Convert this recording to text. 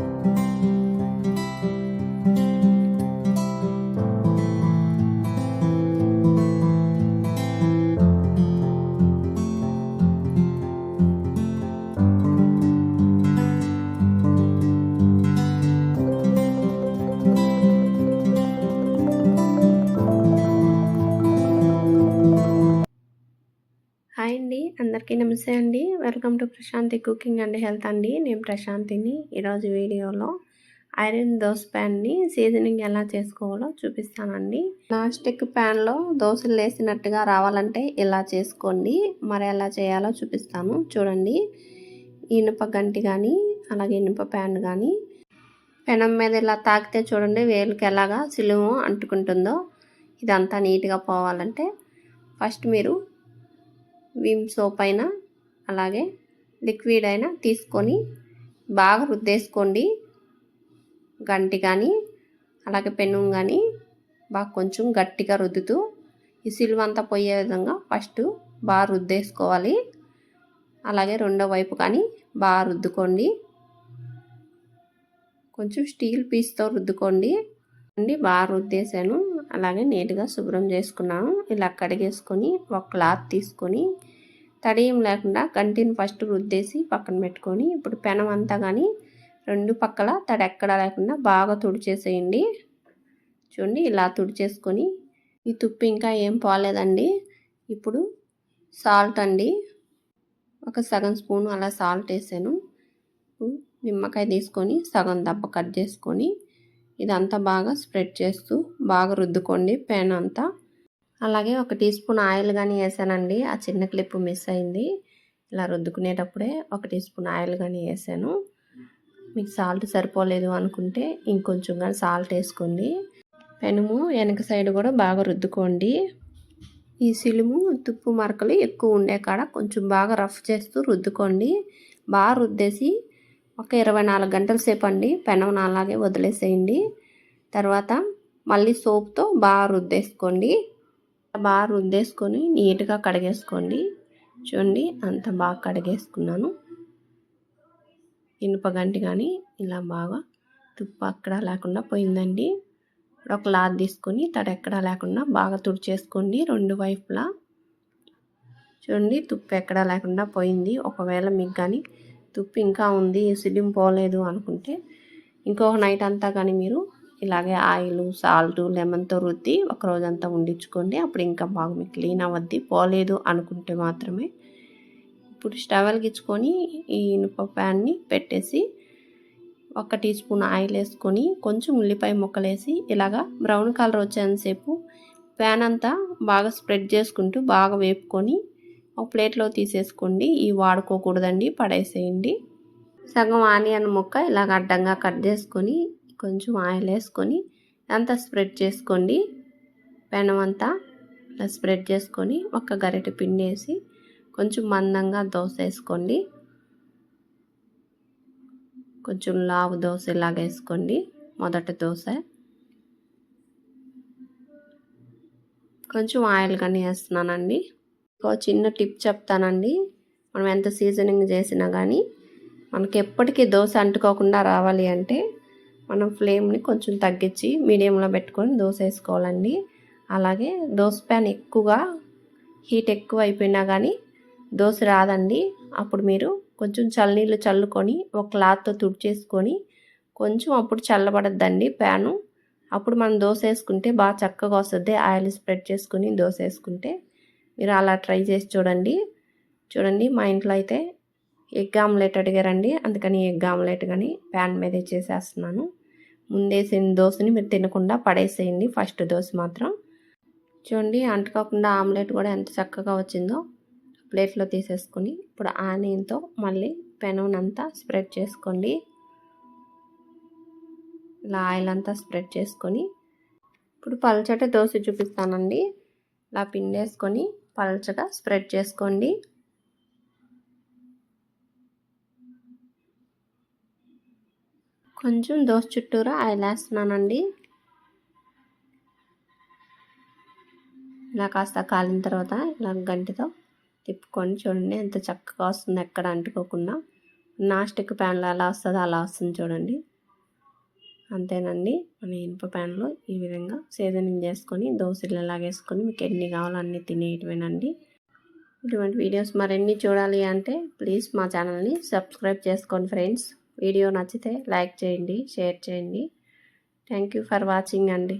Thank you. Hi అండి. అందరికీ నమస్తే అండి. Welcome to Prashanti cooking and health అండి. నేను ప్రశాంతిని. ఈరోజు వీడియోలో ఐరన్ దోశ ప్యాన్ని సీజనింగ్ ఎలా చేసుకోవాలో చూపిస్తానండి. నాన్ స్టిక్ ప్యాన్లో దోశలు వేసినట్టుగా రావాలంటే ఇలా చేసుకోండి. మరి ఎలా చేయాలో చూపిస్తాను. చూడండి. ఇనుప గంటి కానీ అలాగే ఇనుప ప్యాన్ కానీ. పెనం మీద ఇలా తాకితే చూడండి వేలుకి ఎలాగా సిలువు అంటుకుంటుందో. ఇదంతా నీట్గా పోవాలంటే ఫస్ట్ మీరు విమ్ సోప్ అయినా అలాగే లిక్విడ్ అయినా తీసుకొని బాగా రుద్దేసుకోండి. గంటి కానీ అలాగే పెనుం కానీ బాగా కొంచెం గట్టిగా రుద్దుతూ ఈ సిలువ అంతా పోయే విధంగా ఫస్ట్ బాగా రుద్దేసుకోవాలి. అలాగే రెండో వైపు కానీ బాగా రుద్దుకోండి. కొంచెం స్టీల్ పీస్తో రుద్దుకోండి. అండి బాగా రుద్దేశాను. అలాగే నీట్గా శుభ్రం చేసుకున్నాను. ఇలా కడిగేసుకొని ఒక క్లాత్ తీసుకొని తడియం లేకుండా గంటిని ఫస్ట్ రుద్దేసి పక్కన పెట్టుకొని ఇప్పుడు పెనం అంతా కానీ రెండు పక్కల తడి ఎక్కడా లేకుండా బాగా తుడిచేసేయండి. చూడండి ఇలా తుడిచేసుకొని ఈ తుప్పు ఇంకా ఏం పోలేదండి. ఇప్పుడు సాల్ట్ అండి. ఒక సగం స్పూన్ అలా సాల్ట్ వేసాను. నిమ్మకాయ తీసుకొని సగం దెబ్బ కట్ చేసుకొని ఇదంతా బాగా స్ప్రెడ్ చేస్తూ బాగా రుద్దుకోండి పెన్ అంతా. అలాగే ఒక టీ స్పూన్ ఆయిల్ కానీ వేసానండి. ఆ చిన్న క్లిప్ మిస్ అయింది. ఇలా రుద్దుకునేటప్పుడే ఒక టీ స్పూన్ ఆయిల్ కానీ వేసాను. మీకు సాల్ట్ సరిపోలేదు అనుకుంటే ఇంకొంచెం కానీ సాల్ట్ వేసుకోండి. పెనుము వెనక సైడ్ కూడా బాగా రుద్దుకోండి. ఈ సిలుము తుప్పు మరకలు ఎక్కువ ఉండే కాడ కొంచెం బాగా రఫ్ చేస్తూ రుద్దుకోండి. బాగా రుద్దేసి ఒక ఇరవై నాలుగు గంటల సేపు అండి. పెనం అలాగే వదిలేసేయండి. తర్వాత మళ్ళీ సోప్తో బాగా రుద్దేసుకోండి. బాగా రుద్దేసుకొని నీట్గా కడిగేసుకోండి. చూడండి అంత బాగా కడిగేసుకున్నాను. ఇనుప గంటి కానీ ఇలా బాగా తుప్పు అక్కడ లేకుండా పోయిందండి. ఇప్పుడు ఒక లాద్ తీసుకొని తడి ఎక్కడా లేకుండా బాగా తుడిచేసుకోండి రెండు వైపులా. చూడండి తుప్పు ఎక్కడా లేకుండా పోయింది. ఒకవేళ మీకు కానీ తుప్పు ఇంకా ఉంది సిలిం పోలేదు అనుకుంటే ఇంకొక నైట్ అంతా కానీ మీరు ఇలాగే ఆయిల్ సాల్ట్ లెమన్తో రుద్ది ఒక రోజంతా ఉండించుకోండి. అప్పుడు ఇంకా బాగా మీకు క్లీన్ అవ్వద్ది. పోలేదు అనుకుంటే మాత్రమే ఇప్పుడు స్టవల్ గిచ్చుకొని ఈ ఇనుప ప్యాన్ని పెట్టేసి ఒక టీ స్పూన్ ఆయిల్ వేసుకొని కొంచెం ఉల్లిపాయ ముక్కలు వేసి ఇలాగా బ్రౌన్ కలర్ వచ్చేంతసేపు ప్యాన్ అంతా బాగా స్ప్రెడ్ చేసుకుంటూ బాగా వేపుకొని ఒక ప్లేట్లో తీసేసుకోండి. ఇవి వాడుకోకూడదండి. పడేసేయండి. సగం ఆనియన్ ముక్క ఇలాగ అడ్డంగా కట్ చేసుకొని కొంచెం ఆయిల్ వేసుకొని అంతా స్ప్రెడ్ చేసుకోండి. పెనం అంతా ఇలా స్ప్రెడ్ చేసుకొని ఒక గరిటె పిండి వేసి కొంచెం మందంగా దోశ వేసుకోండి. కొంచెం లావు దోశ ఇలాగ వేసుకోండి. మొదటి దోశ. కొంచెం ఆయిల్ కానీ వేస్తున్నానండి. ఒక చిన్న టిప్ చెప్తానండి. మనం ఎంత సీజనింగ్ చేసినా కానీ మనకి ఎప్పటికీ దోశ అంటుకోకుండా రావాలి అంటే మనం ఫ్లేమ్ని కొంచెం తగ్గించి మీడియంలో పెట్టుకొని దోశ వేసుకోవాలండి. అలాగే దోశ ప్యాన్ ఎక్కువగా హీట్ ఎక్కువ అయిపోయినా కానీ దోశ రాదండి. అప్పుడు మీరు కొంచెం చల్లనీళ్ళు చల్లుకొని ఒక క్లాత్తో తుడిచేసుకొని కొంచెం అప్పుడు చల్లబడద్దండి ప్యాను. అప్పుడు మనం దోశ వేసుకుంటే బాగా చక్కగా వస్తుంది. ఆయిల్ స్ప్రెడ్ చేసుకుని దోశ వేసుకుంటే మీరు అలా ట్రై చేసి చూడండి. చూడండి మా ఇంట్లో అయితే ఎగ్ ఆమ్లెట్ అడిగారండి. అందుకని ఎగ్ ఆమ్లెట్ కానీ ప్యాన్ మీద చేసేస్తున్నాను. ముందేసిన దోశని మీరు తినకుండా పడేసేయండి ఫస్ట్ దోశ మాత్రం. చూడండి అంటుకోకుండా ఆమ్లెట్ కూడా ఎంత చక్కగా వచ్చిందో ప్లేట్లో తీసేసుకొని ఇప్పుడు ఆనియన్తో మళ్ళీ పెనంతా స్ప్రెడ్ చేసుకోండి. ఇలా ఆయిల్ అంతా స్ప్రెడ్ చేసుకొని ఇప్పుడు పలచట దోశ చూపిస్తానండి. ఇలా పిండేసుకొని పలచగా స్ప్రెడ్ చేసుకోండి. కొంచెం దోశ చుట్టూరా ఆయిల్ వేస్తున్నానండి. ఇలా కాస్త కాలిన తర్వాత ఇలా గంటితో తిప్పుకొని చూడండి ఎంత చక్కగా వస్తుంది ఎక్కడ అంటుకోకుండా. నాస్టిక్ ప్యాన్లో ఎలా వస్తుందో అలా వస్తుంది చూడండి. అంతేనండి. మన ఇనుప ప్యాన్లో ఈ విధంగా సీజనింగ్ చేసుకొని దోశలు లాగేసుకొని మీకు ఎన్ని కావాలో అన్ని తినేయటమేనండి ఇటువంటి వీడియోస్ మరిన్ని చూడాలి అంటే ప్లీజ్ మా ఛానల్ని సబ్స్క్రైబ్ చేసుకోండి ఫ్రెండ్స్. వీడియో నచ్చితే లైక్ చేయండి షేర్ చేయండి. థ్యాంక్ యూ ఫర్ వాచింగ్ అండి.